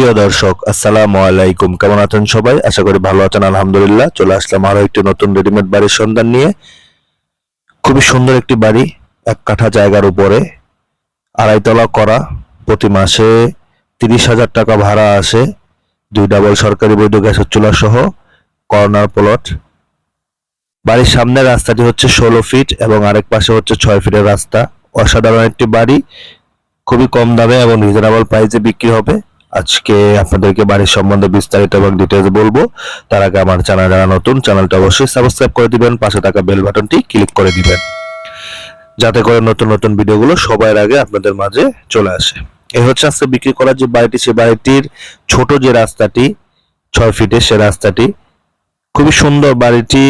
প্রিয় দর্শক, আসসালামু আলাইকুম। কেমন আছেন সবাই? আশা করি ভালো আছেন, আলহামদুলিল্লাহ। চলে আসলাম আরও একটি নতুন রেডিমেড বাড়ির সন্ধান নিয়ে। খুবই সুন্দর একটি বাড়ি, এক কাঠা জায়গার উপরে। আড়াইতলা করা, প্রতি মাসে তিরিশ হাজার টাকা ভাড়া আসে। দুই ডাবল সরকারি বৈধ গ্যাসের চুলা সহ কর্নার প্লট। বাড়ির সামনের রাস্তাটি হচ্ছে ষোলো ফিট এবং আরেক পাশে হচ্ছে ছয় ফিটের রাস্তা। অসাধারণ একটি বাড়ি, খুবই কম দামে এবং রিজনেবল প্রাইসে বিক্রি হবে। আজকে আপনাদেরকে বাড়ির সম্বন্ধে বিস্তারিত এবং ডিটেলস বলব। তার আগে আমার চ্যানেল যারা নতুন, চ্যানেলটা অবশ্যই সাবস্ক্রাইব করে দিবেন, পাশে থাকা বেল বাটনটি ক্লিক করে দিবেন। যাতে করে নতুন নতুন ভিডিওগুলো সবার আগে আপনাদের মাঝে চলে আসে। এই হচ্ছে আজকে বিক্রি করার যে বাড়িটি, সে বাড়িটির ছোট যে রাস্তাটি, ছয় ফিটের সে রাস্তাটি, খুবই সুন্দর বাড়িটি।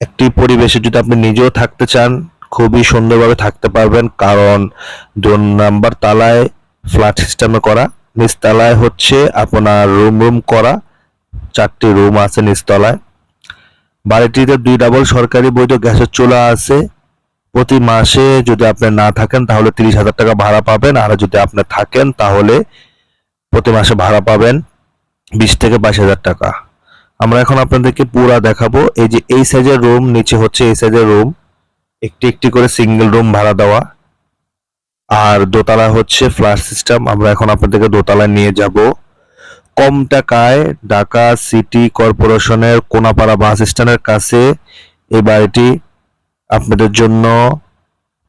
একটি পরিবেশে যদি আপনি নিজেও থাকতে চান, খুবই সুন্দরভাবে থাকতে পারবেন। কারণ দু নাম্বার তালায় ফ্ল্যাট সিস্টেমে করা। নিচতলায় হচ্ছে আপনার রুম রুম করা। চারটি রুম আছে নিচতলায়। বাড়িটিতে দুই ডাবল সরকারি বৈধ গ্যাসের চুলা আছে। প্রতি মাসে যদি আপনি না থাকেন তাহলে তিরিশ হাজার টাকা ভাড়া পাবেন। আর যদি আপনি থাকেন তাহলে প্রতি মাসে ভাড়া পাবেন বিশ থেকে বাইশ হাজার টাকা। আমরা এখন আপনাদেরকে পুরা দেখাবো। এই যে এই সাইজের রুম নিচে হচ্ছে এই সাইজের রুম একটি একটি করে সিঙ্গেল রুম ভাড়া দেওয়া। আর দোতলা হচ্ছে ফ্ল্যাট সিস্টেম আমরা এখন আপনাদেরকে দোতলায় নিয়ে যাব। কম টাকায় ঢাকা সিটি কর্পোরেশনের কোনাপাড়া বাস স্ট্যান্ডের কাছে এই বাড়িটি আপনাদের জন্য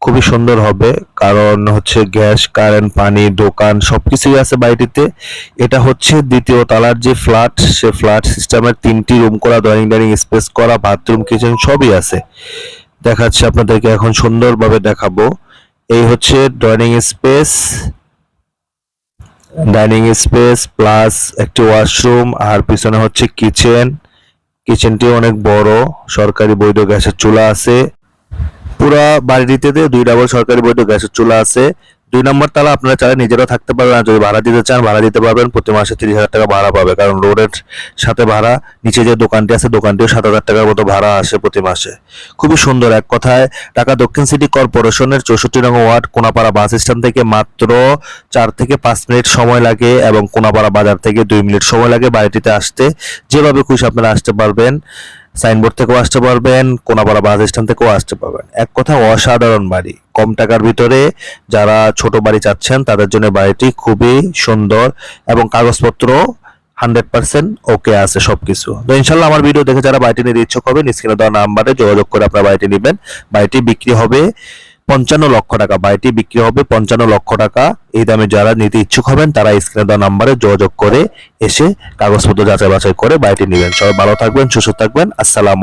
খুবই সুন্দর হবে। কারণ হচ্ছে গ্যাস, কারেন্ট, পানি, দোকান সবকিছুই আছে বাড়িটিতে। এটা হচ্ছে দ্বিতীয় তলার যে ফ্ল্যাট সে ফ্ল্যাট সিস্টেমের তিনটি রুম করা ডাইনিং ডাইনিং স্পেস করা বাথরুম কিচেন সবই আছে। দেখাচ্ছি আপনাদেরকে এখন সুন্দরভাবে দেখাবো। এই হচ্ছে dining space dining space plus একটি ওয়াশরুম আর পিছনে হচ্ছে কিচেন কিচেনটি অনেক বড়, সরকারি বৈধ গ্যাসের চুলা আছে। পুরা বাড়িটিতে দুই ডাবল সরকারি বৈধ গ্যাসের চুলা আছে। দুই নম্বর তালা আপনারা চাইলে নিজেরাও থাকতে পারবেন। যদি ভাড়া দিতে চান, ভাড়া দিতে পারবেন। প্রতি মাসে তিরিশ হাজার টাকা ভাড়া পাবে। কারণ রোডের সাথে ভাড়া, নিচে যে দোকানটি আছে, দোকানটিও সাত হাজার টাকার মতো ভাড়া আসে প্রতি মাসে। খুবই সুন্দর। এক কথায়, ঢাকা দক্ষিণ সিটি কর্পোরেশনের চৌষট্টি নং ওয়ার্ড, কোনাপাড়া বাস স্ট্যান্ড থেকে মাত্র চার থেকে পাঁচ মিনিট সময় লাগে এবং কোনাপাড়া বাজার থেকে দুই মিনিট সময় লাগে বাড়িটিতে আসতে। যেভাবে খুশি আপনারা আসতে পারবেন। সাইনবোর্ড থেকেও আসতে পারবেন কোনাপাড়া বাস স্ট্যান্ড থেকেও আসতে পারবেন। এক কথা অসাধারণ বাড়ি। কম টাকার ভিতরে যারা ছোট বাড়ি চাচ্ছেন, তাদের জন্য বাড়িটি খুবই সুন্দর এবং কাগজপত্র হান্ড্রেড পার্সেন্ট ওকে আছে সবকিছু। তো ইনশাল্লাহ আমার ভিডিও দেখে যারা বাড়িটি নিতে ইচ্ছুক হবে স্ক্রিনে দেওয়া নাম্বারে যোগাযোগ করে আপনারা বাড়িটি নেবেন। বাড়িটি বিক্রি হবে পঞ্চান্ন লক্ষ টাকা। বাড়িটি বিক্রি হবে পঞ্চান্ন লক্ষ টাকা। এই দামে যারা নিতে ইচ্ছুক হবেন, তারা স্ক্রিনে দেওয়া নাম্বারে যোগাযোগ করে এসে কাগজপত্র যাচাই বাছাই করে বাড়িটি নেবেন। সবাই ভালো থাকবেন, সুস্থ থাকবেন। আসসালাম